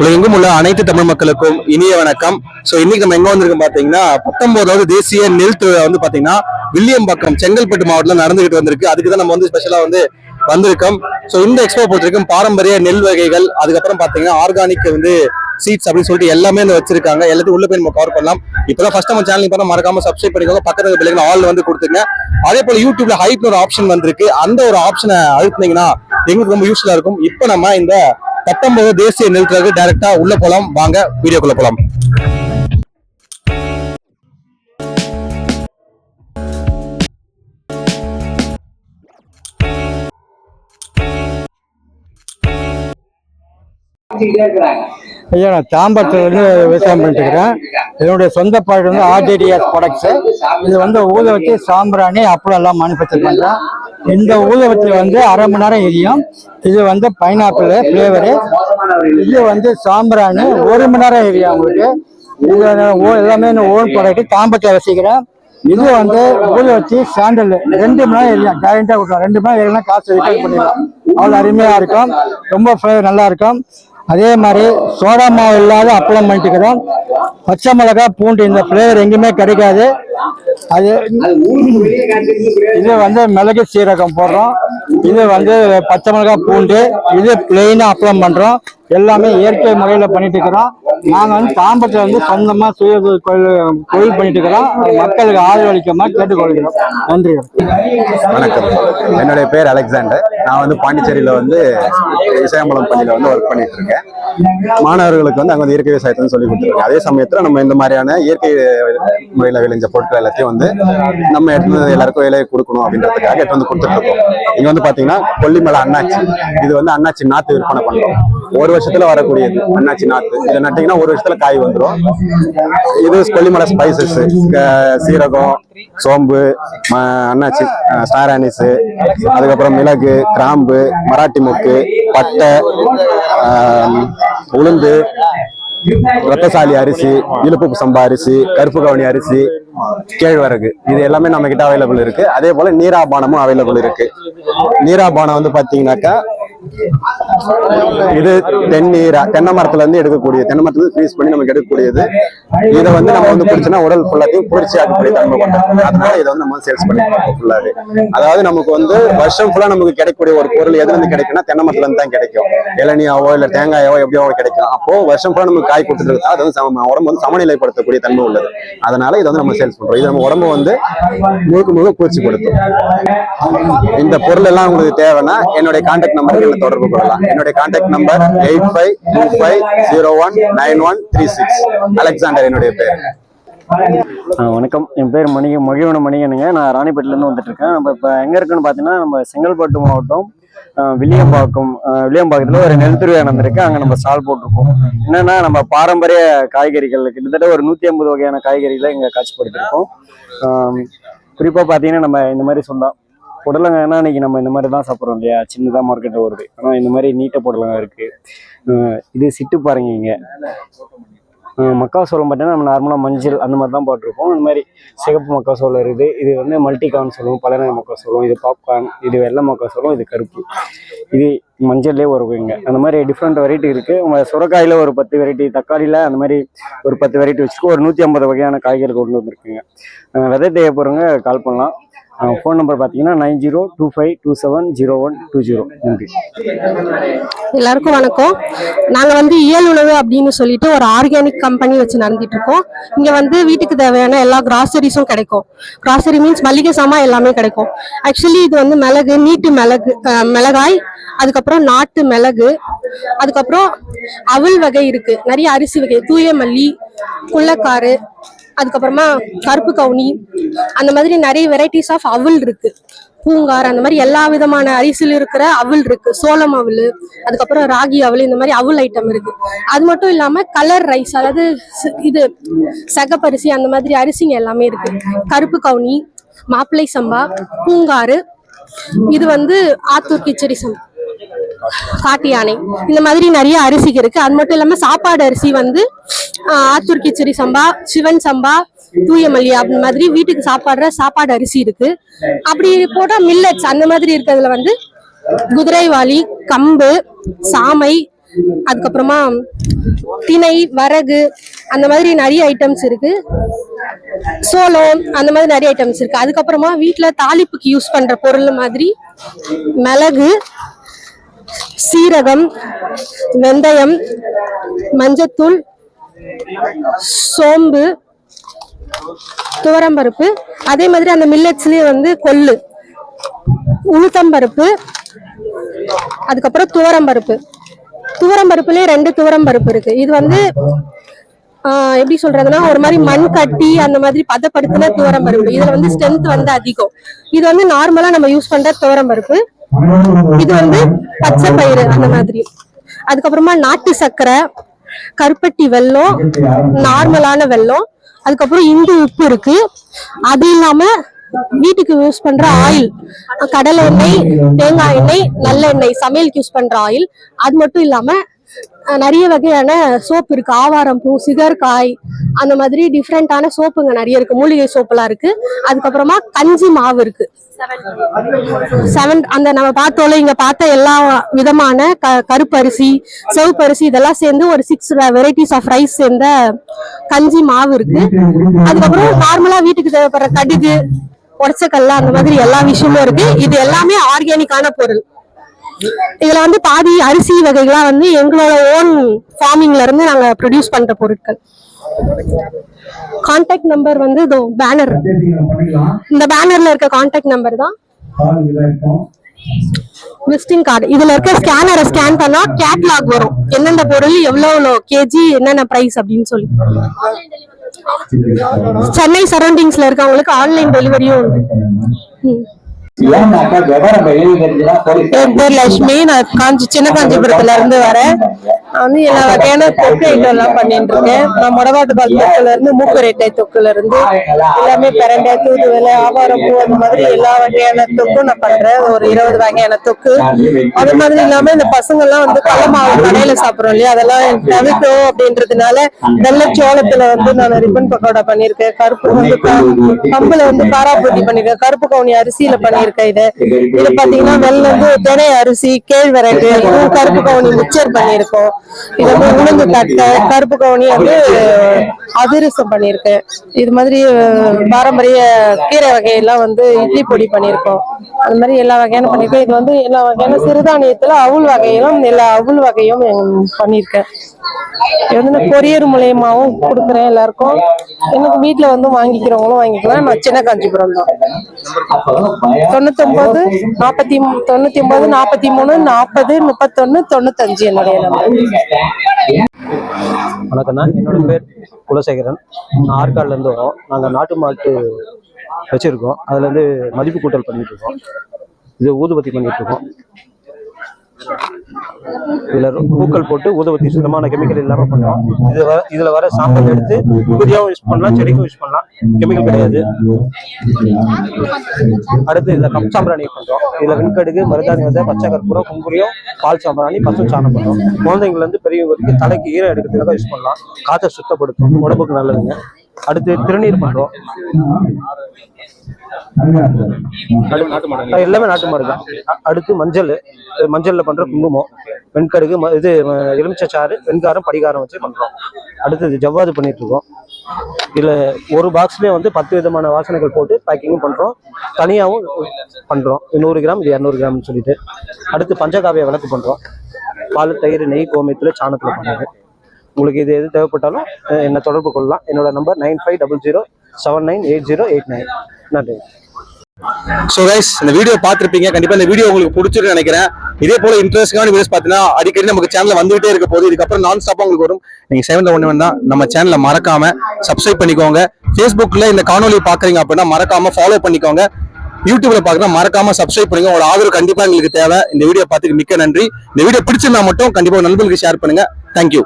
உலகெங்கும் உள்ள அனைத்து தமிழ் மக்களுக்கும் இனிய வணக்கம். சோ இன்னைக்கு நம்ம எங்க வந்திருக்கோம் பாத்தீங்கன்னா பத்தொன்பதாவது தேசிய நெல் திருவிழா வந்து பாத்தீங்கன்னா வில்லியம்பாக்கம் செங்கல்பட்டு மாவட்டத்தில் நடந்துகிட்டு வந்திருக்கு. அதுக்கு தான் நம்ம வந்து ஸ்பெஷலா வந்து வந்திருக்கோம். சோ இந்த எக்ஸ்போ பொறுத்த வரைக்கும் பாரம்பரிய நெல் வகைகள் அதுக்கப்புறம் பாத்தீங்கன்னா ஆர்கானிக் வந்து சீட்ஸ் அப்படின்னு சொல்லிட்டு எல்லாமே வந்து வச்சிருக்காங்க. எல்லாத்தையும் உள்ள போய் நம்ம கவர் பண்ணலாம். இப்பதான் ஃபர்ஸ்ட் நம்ம சேனல் பண்ண மறக்காம சப்ஸ்கிரைப் பண்ணிக்கோங்க. பக்கத்துல பிள்ளைங்க ஆல் வந்து கொடுத்துங்க அதே போல யூடியூப்ல ஹைப்னு ஒரு ஆப்ஷன் வந்திருக்கு. அந்த ஒரு ஆப்ஷனை அழுத்தினீங்கன்னா எங்களுக்கு ரொம்ப யூஸ்ஃபுல்லா இருக்கும். இப்போ நம்ம இந்த பத்தொன்பது தேசிய நெல்துறைக்கு டைரக்டா உள்ள போலாம். வாங்க வீடியோக்குள்ள போலாம். ஐயா நான் தாம்பரத்துல இருந்து விவசாயம் பண்ணிட்டு இருக்கிறேன் என்னுடைய சொந்த ப்ராடக்ட் வந்து ஆர்டிடிஎஸ் ப்ராடக்ட்ஸ் இது வந்து ஊதுவத்தி சாம்பிராணி அப்புறம் எல்லாம் மேனுஃபேக்சர் பண்றேன். இந்த ஊதுவத்தி வந்து அரை மணி நேரம் எரியும். இது வந்து பைனாப்பிள் ஃப்ளேவரு இது வந்து சாம்பிரானு ஒரு மணி நேரம் எரியும் உங்களுக்கு இது ஓ- எல்லாமே ஓன் ப்ராடக்ட் தாம்பத்தை வசிக்கிறேன் இது வந்து ஊதுவத்தி சாண்டல் ரெண்டு மணி நேரம் எரியும். கேரண்டியாக கொடுக்கலாம். ரெண்டு மணி நேரம் எரியும்னா காசு ரிட்டர்ன் பண்ணிடலாம். அவ்வளோ அருமையாக இருக்கும். ரொம்ப ஃப்ளேவர் நல்லா இருக்கும். அதே மாதிரி சோடா மாவு இல்லாத அப்பளம் பண்ணிட்டுக்கிறோம். பச்சை மிளகா பூண்டு இந்த ஃப்ளேவர் எங்கேயுமே கிடைக்காது. அது இது வந்து மிளகு சீரகம் போடுறோம். இது வந்து பச்சை மிளகா பூண்டு இது பிளெயினாக அப்பளம் பண்ணுறோம் எல்லாமே இயற்கை முறையில் பண்ணிட்டு இருக்கிறோம் நாங்கள் வந்து தாம்பரத்தில் வந்து சொந்தமாக சுய தொழில் தொழில் பண்ணிட்டு இருக்கிறோம் மக்களுக்கு ஆதரவு அளிக்கமா கேட்டுக்கொள்கிறோம். நன்றி. வணக்கம். என்னுடைய பேர் அலெக்சாண்டர். நான் வந்து பாண்டிச்சேரியில வந்து விசயம்பலம் பள்ளியில வந்து ஒர்க் பண்ணிட்டு இருக்கேன் மாணவர்களுக்கு வந்து அங்க வந்து இயற்கை விவசாயத்தை வந்து சொல்லி கொடுத்துருக்கேன். அதே சமயத்துல நம்ம இந்த மாதிரியான இயற்கை முறையில விளைஞ்ச பொருட்கள் எல்லாத்தையும் வந்து நம்ம எடுத்து வந்து எல்லாருக்கும் வேலையை கொடுக்கணும் அப்படின்றதுக்காக எடுத்து வந்து கொடுத்துட்டு இருக்கோம் இங்க வந்து பாத்தீங்கன்னா கொல்லிமலை அண்ணாச்சி. இது வந்து அண்ணாச்சி நாத்து விற்பனை பண்ணுறோம் ஒரு வருஷத்துல வரக்கூடியது அண்ணாச்சி நாத்து இதை நட்டிங்கன்னா ஒரு வருஷத்துல காய் வந்துடும் இது கொல்லிமலை ஸ்பைசஸ் சீரகம் சோம்பு ம- ஸ்டார் ஆனிஸ் அதுக்கப்புறம் மிளகு கிராம்பு மராட்டி மொக்கு பட்டை உளுந்து ரத்தசாலி அரிசி இழுப்பு சம்பா அரிசி கருப்பு கவனி அரிசி கேழ்வரகு. இது எல்லாமே நம்ம கிட்ட அவைலபிள் இருக்கு. அதே போல நீராபானமும் அவைலபிள் இருக்கு. நீராபானம் வந்து பாத்தீங்கன்னாக்கா இது தென்னீரா தென்னை மரத்துல இருந்து எடுக்கக்கூடிய தென்னை மரத்துல இருந்து ஃப்ரீஸ் பண்ணி நமக்கு எடுக்கக்கூடியது. இதை வந்து நம்ம வந்து குடிச்சோம்னா உடல் ஃபுல்லாத்தையும் குளிர்ச்சி ஆக்கக்கூடிய தன்மை கொண்டது. அதனால இதை வந்து நம்ம சேல்ஸ் பண்ணிருக்கோம் ஃபுல்லாவே அதாவது நமக்கு வந்து வருஷம் ஃபுல்லா நமக்கு கிடைக்கக்கூடிய ஒரு பொருள் எதுல இருந்து கிடைக்கும்னா தென்னை மரத்துல இருந்து தான் கிடைக்கும். இளநியாவோ இல்ல தேங்காயாவோ எப்படியோ கிடைக்கும் அப்போ வருஷம் ஃபுல்லா நமக்கு காய் கொடுத்துட்டு அது வந்து உடம்பு வந்து சமநிலைப்படுத்தக்கூடிய தன்மை உள்ளது. அதனால இதை வந்து நம்ம சேல்ஸ் பண்றோம். இது நம்ம உடம்பு வந்து முழுக்க முழுக்க குளிர்ச்சிப்படுத்தும் இந்த பொருள் எல்லாம் உங்களுக்கு தேவைன்னா என்னுடைய கான்டாக்ட் நம்பருக்கு என்ன தொடர்பு கொள்ளலாம். என்னுடைய contact number eight five two five zero one nine one three six Alexander என்னுடைய பேர் வணக்கம். என் பேர் மணிக மகிழ்வன மணிகனுங்க நான் ராணிப்பேட்டிலேருந்து வந்துட்டு இருக்கேன் நம்ம இப்போ எங்கே இருக்குன்னு பார்த்தீங்கன்னா நம்ம செங்கல்பட்டு மாவட்டம் வில்லியம்பாக்கம் வில்லியம்பாக்கத்தில் ஒரு நெல் திருவிழா நடந்திருக்கு. அங்கே நம்ம ஸ்டால் போட்டிருக்கோம். என்னன்னா நம்ம பாரம்பரிய காய்கறிகள் கிட்டத்தட்ட ஒரு நூற்றி ஐம்பது வகையான காய்கறிகளை இங்கே காட்சிப்படுத்திருக்கோம் குறிப்பாக பார்த்தீங்கன்னா நம்ம இந்த மாதிரி சொன்னோம் புடலங்காய்னா இன்னைக்கு நம்ம இந்த மாதிரி தான் சாப்பிட்றோம் இல்லையா? சின்னதாக மார்க்கெட்டில் வருது. ஆனால் இந்த மாதிரி நீட்ட புடலங்காய் இருக்குது இது சிட்டு பாருங்க இங்கே. மக்காசோளம் பார்த்தீங்கன்னா நம்ம நார்மலாக மஞ்சள் அந்த மாதிரி தான் போட்டிருப்போம். இந்த மாதிரி சிகப்பு மக்காசோளம் இருக்குது. இது வந்து மல்டிகார்ன் சொல்லுவோம். பலநிற மக்காசோளம் இது பாப்கார்ன் இது வெள்ளை மக்காசோளம் இது கருப்பு. இது மஞ்சள்லேயே வருவீங்க அந்த மாதிரி டிஃப்ரெண்ட் வெரைட்டி இருக்குது உங்கள் சுரக்காயில் ஒரு பத்து வெரைட்டி தக்காளியில் அந்த மாதிரி ஒரு பத்து வெரைட்டி வச்சுருக்கோம் ஒரு நூற்றி ஐம்பது வகையான காய்கறி கொண்டு வந்திருக்குங்க. விதை தேவைப்படுறவங்க கால் பண்ணலாம். ஃபோன் நம்பர் பார்த்தீங்கன்னா nine zero two five two seven zero one two zero நன்றி. எல்லாருக்கும் வணக்கம். நாங்கள் வந்து இயல் உணவு அப்படின்னு சொல்லிட்டு ஒரு ஆர்கானிக் கம்பெனி வச்சு நடந்துட்டு இருக்கோம். இங்கே வந்து வீட்டுக்கு தேவையான எல்லா கிராசரிஸும் கிடைக்கும். கிராசரி மீன்ஸ் மளிகை சாமான் எல்லாமே கிடைக்கும். ஆக்சுவலி இது வந்து மிளகு நீட்டு மிளகு மிளகாய் அதுக்கப்புறம் நாட்டு மிளகு அதுக்கப்புறம் அவல் வகை இருக்கு. நிறைய அரிசி வகை தூய மல்லி குள்ளக்காரு அதுக்கப்புறமா கருப்பு கவுனி அந்த மாதிரி நிறைய வெரைட்டிஸ் ஆஃப் அவல் இருக்கு. பூங்கார் அந்த மாதிரி எல்லா விதமான அரிசியில் இருக்கிற அவல் இருக்கு. சோளம் அவல் அதுக்கப்புறம் ராகி அவல் இந்த மாதிரி அவல் ஐட்டம் இருக்கு. அது மட்டும் இல்லாம கலர் ரைஸ் அதாவது இது சகப்பரிசி அந்த மாதிரி அரிசிங்க எல்லாமே இருக்கு. கருப்பு கவுனி மாப்பிள்ளை சம்பா பூங்காறு இது வந்து ஆத்தூர் கிச்சடி சம்பா. காட்டு யானை. இந்த மாதிரி நிறைய அரிசிக்கு இருக்கு. அது மட்டும் இல்லாம சாப்பாடு அரிசி வந்து ஆத்தூர் கிச்சடி சம்பா சிவன் சம்பா தூய மல்லி அந்த மாதிரி வீட்டுக்கு சாப்பாடுற சாப்பாடு அரிசி இருக்கு. அப்படி போட்டா மில்லட்ஸ் அந்த மாதிரி இருக்கிறதுல வந்து குதிரைவாளி கம்பு சாமை அதுக்கப்புறமா திணை வரகு அந்த மாதிரி நிறைய ஐட்டம்ஸ் இருக்கு. சோளம் அந்த மாதிரி நிறைய ஐட்டம்ஸ் இருக்கு. அதுக்கப்புறமா வீட்டில் தாளிப்புக்கு யூஸ் பண்ற பொருள் மாதிரி மிளகு சீரகம் வெந்தயம் மஞ்சத்தூள் சோம்பு துவரம்பருப்பு அதே மாதிரி அந்த மில்லட்ஸ்லயே வந்து கொள்ளு உளுத்தம்பருப்பு அதுக்கப்புறம் துவரம்பருப்பு துவரம்பருப்புலேயே ரெண்டு துவரம்பருப்பு இருக்குது இது வந்து எப்படி சொல்றதுன்னா ஒரு மாதிரி மண் கட்டி அந்த மாதிரி பதப்படுத்தின துவரம்பருப்பு இதுல வந்து ஸ்ட்ரென்த் வந்து அதிகம். இது வந்து நார்மலா நம்ம யூஸ் பண்ற துவரம்பருப்பு இது வந்து பச்சை பயிறு அந்த மாதிரி. அதுக்கப்புறமா நாட்டு சர்க்கரை கருப்பட்டி வெல்லம் நார்மலான வெல்லம் அதுக்கப்புறம் இந்து உப்பு இருக்கு. அது இல்லாம வீட்டுக்கு யூஸ் பண்ற ஆயில் கடலை எண்ணெய் தேங்காய் எண்ணெய் நல்லெண்ணெய் சமையலுக்கு யூஸ் பண்ற ஆயில் அது மட்டும் இல்லாம நிறைய வகையான சோப்பு இருக்கு. ஆவாரம் பூ சிகர்காய் அந்த மாதிரி டிஃப்ரெண்டான சோப்புங்க நிறைய இருக்கு. மூலிகை சோப்புலாம் இருக்கு. அதுக்கப்புறமா கஞ்சி மாவு இருக்கு. செவன் அந்த நம்ம பார்த்தோம்ல இங்க பார்த்த எல்லா விதமான க கருப்பரிசி இதெல்லாம் சேர்ந்து ஒரு சிக்ஸ் வெரைட்டிஸ் ஆஃப் ரைஸ் சேர்ந்த கஞ்சி மாவு இருக்கு. அதுக்கப்புறம் நார்மலா வீட்டுக்கு தேவைப்படுற கடுகு உடச்சக்கல்ல அந்த மாதிரி எல்லா விஷயமும் இருக்கு. இது எல்லாமே ஆர்கானிக்கான பொருள். இதுல வந்து பாதி அரிசி வகைகள்லாம் வந்து எங்களோட ஓன் ஃபார்மிங்ல இருந்து நாங்க ப்ரொடியூஸ் பண்ற பொருட்கள். கான்டாக்ட் நம்பர் வந்து இதோ பேனர் இந்த பேனர்ல இருக்க கான்டாக்ட் நம்பர் தான். விசிட்டிங் கார்டு இதுல இருக்க ஸ்கேனரை ஸ்கேன் பண்ணா கேட்லாக் வரும். எந்தெந்த பொருள் எவ்வளவு கேஜி என்னென்ன பிரைஸ் அப்படின்னு சொல்லி. சென்னை சரௌண்டிங்ஸ்ல இருக்கவங்களுக்கு ஆன்லைன் டெலிவரியும் உண்டு. என் பேர் லட்சுமி நான் காஞ்சி சின்ன காஞ்சிபுரத்துல இருந்து வரேன். வந்து எல்லா வகையான தொக்கு ஐட்டம் எல்லாம் பண்ணிட்டு இருக்கேன் நான் முடவாட்டு பால் தொக்குல இருந்து மூக்குரேட்டை தொக்குல இருந்து எல்லாமே பெரண்டை தூதுவலை ஆவாரப்பூ அந்த மாதிரி எல்லா வகையான தொக்கும் நான் பண்றேன். ஒரு இருபது வகையான தொக்கு. அது மாதிரி இல்லாம இந்த பசங்க எல்லாம் வந்து கடல மாவு கடையில சாப்பிடுறோம் இல்லையா? அதெல்லாம் தவிர்க்கும் அப்படின்றதுனால வெள்ள சோளத்துல வந்து நான் ரிப்பன் பக்கோடா பண்ணிருக்கேன் கருப்பு வந்து கம்புல வந்து காராப்பூட்டி பண்ணிருக்கேன் கருப்பு கவுனி அரிசியில பண்ணிருக்கேன் இது. இது பாத்தீங்கன்னா வெள்ளை வந்து தினை அரிசி கேழ்வரகு இதுவும் கருப்பு கவுனி மிக்சர் பண்ணிருக்கோம் இது வந்து உளுந்து தட்டை கருப்பு கவுனி வந்து அதிரசம் பண்ணிருக்கேன் இது மாதிரி பாரம்பரிய கீரை வகையெல்லாம் வந்து இட்லி பொடி பண்ணிருக்கோம் அது மாதிரி எல்லா வகையான பண்ணிருக்கேன் இது வந்து எல்லா வகையான சிறுதானியத்துல அவுள் வகையிலும் எல்லா அவுள் வகையும் பண்ணிருக்கேன் இது வந்து நான் கொரியர் மூலியமாவும் கொடுக்குறேன் எல்லாருக்கும். எனக்கு வீட்ல வந்து வாங்கிக்கிறவங்களும் வாங்கிக்கலாம். நான் சின்ன காஞ்சிபுரம் தான். தொண்ணூத்தொம்பது நாற்பத்தி தொண்ணூத்தி ஒன்பது நாற்பத்தி மூணு நாற்பது முப்பத்தொன்னு தொண்ணூத்தஞ்சு என்னுடைய நம்பர் வணக்கம்ண்ணா என்னோட பேர் குலசேகரன். நான் ஆற்காடுல இருந்து வரோம். நாங்கள் நாட்டு மாட்டு வச்சிருக்கோம். அதுல இருந்து மதிப்பு கூட்டல் பண்ணிட்டு இருக்கோம். இது ஊதுபத்தி பண்ணிட்டு இருக்கோம். இதுல பூக்கள் போட்டு ஊதுபத்தி சுத்தமான கெமிக்கல் இல்லாம பண்றோம் இது வர இதுல வர சாம்பல் எடுத்து குதியாவும் யூஸ் பண்ணலாம் செடிக்கும் யூஸ் பண்ணலாம். கெமிக்கல் கிடையாது. அடுத்து இதுல கம் சாம்பிராணி பண்றோம். இதுல வெண்கடுகு மருதாணி விதை பச்சை கற்பூரம் குங்குரியம் பால் சாம்பிராணி பசு சாணம் பண்ணுறோம் குழந்தைங்கள்ல இருந்து பெரியவங்க வரைக்கும் தலைக்கு ஈரம் எடுக்கிறதுக்காக யூஸ் பண்ணலாம். காற்றை சுத்தப்படுத்தும். உடம்புக்கு நல்லதுங்க. அடுத்து திருநீர் பண்றோம் எல்லாமே நாட்டு மாடு தான். அடுத்து மஞ்சள். மஞ்சள்ல பண்ற குங்குமம். வெண்கடுகு இது எலுமிச்சைச்சாறு வெண்காரம் படிகாரம் வச்சு பண்றோம். அடுத்தது ஜவ்வாது பண்ணிட்டு இருக்கோம். இதுல ஒரு பாக்ஸ்லயே வந்து பத்து விதமான வாசனைகள் போட்டு பேக்கிங்கும் பண்றோம். தனியாவும் பண்றோம். நூறு கிராம் இது இரநூறு கிராம்னு சொல்லிட்டு. அடுத்து பஞ்சகாவிய விளக்கு பண்றோம். பால் தயிர் நெய் கோமியத்துல சாணத்துல பண்றது உங்களுக்கு இது எது தேவைப்பட்டாலும் என்னை தொடர்பு கொள்ளலாம். என்னோட number nine five double zero seven nine eight zero eight nine. நன்றி. ஸோ கைஸ் இந்த வீடியோ பார்த்துருப்பீங்க. கண்டிப்பாக இந்த வீடியோ உங்களுக்கு பிடிச்சிருக்கு நினைக்கிறேன். இதே போல இன்ட்ரெஸ்டிங்கான வீடியோஸ் பார்த்தீங்கன்னா அடிக்கடி நமக்கு சேனலில் வந்துகிட்டே இருக்க போது இதுக்கப்புறம் நான் ஸ்டாப்பாக உங்களுக்கு வரும். நீங்கள் செவன்ல ஒன்று வந்தால் நம்ம சேனலை மறக்காம சப்ஸ்கிரைப் பண்ணிக்கோங்க. ஃபேஸ்புக்கில் இந்த காணொலி பார்க்குறீங்க அப்படின்னா மறக்காம ஃபாலோ பண்ணிக்கோங்க. யூடியூப்ல பாக்குறா மறக்காம சப்ஸ்கிரைப் பண்ணுங்க. உங்களோட ஆதரவு கண்டிப்பா எங்களுக்கு தேவை. இந்த வீடியோ பார்த்துக்கு மிக்க நன்றி. இந்த வீடியோ பிடிச்சிருந்தா மட்டும் கண்டிப்பா நண்பர்களுக்கு ஷேர் பண்ணுங்க. தேங்க்யூ